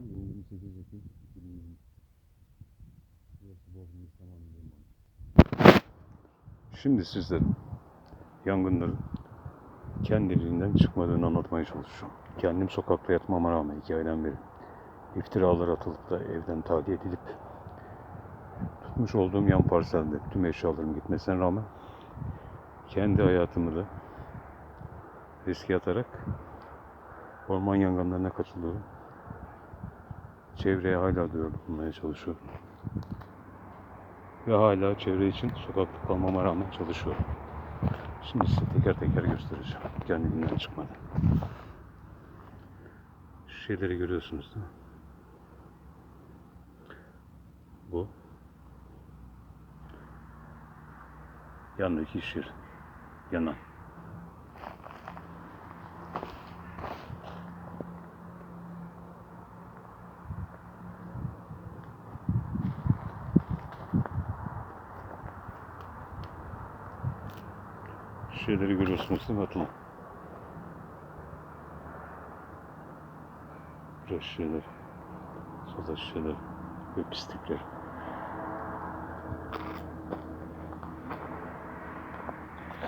28 Ekim 2020. Burası Bodrum İstanbul Limanı. Şimdi sizlere yangınların kendiliğinden çıkmadığını anlatmaya çalışıyorum. Kendim sokakta yatmama rağmen iki aydan beri iftiralar atılıp da evden tahliye edilip tutmuş olduğum yan parselde tüm eşyalarım gitmesine rağmen kendi hayatımı da riske atarak orman yangınlarına katılıyorum. Çevreye hala duyarlı bulmaya çalışıyorum. Ve hala çevre için sokakta kalmama rağmen çalışıyorum. Şimdi size teker teker göstereceğim. Kendiliğinden çıkmadı. Şu şeyleri görüyorsunuz değil mi? Bu. Yandaki iş. Yanan. Şeyleri görüyorsunuz değil mi Atlan? Burası şeyler. Soda şişeler ve pislikler.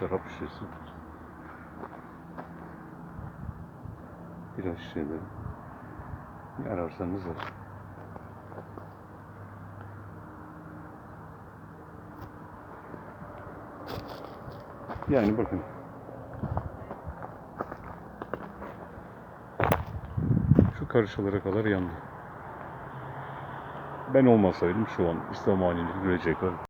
Şarap şişesi. Biraz şişeleri. Ne ararsanız var. Yani bakın. Şu karışalara kadar yandı. Ben olmasaydım şu an İslam halinde gülecek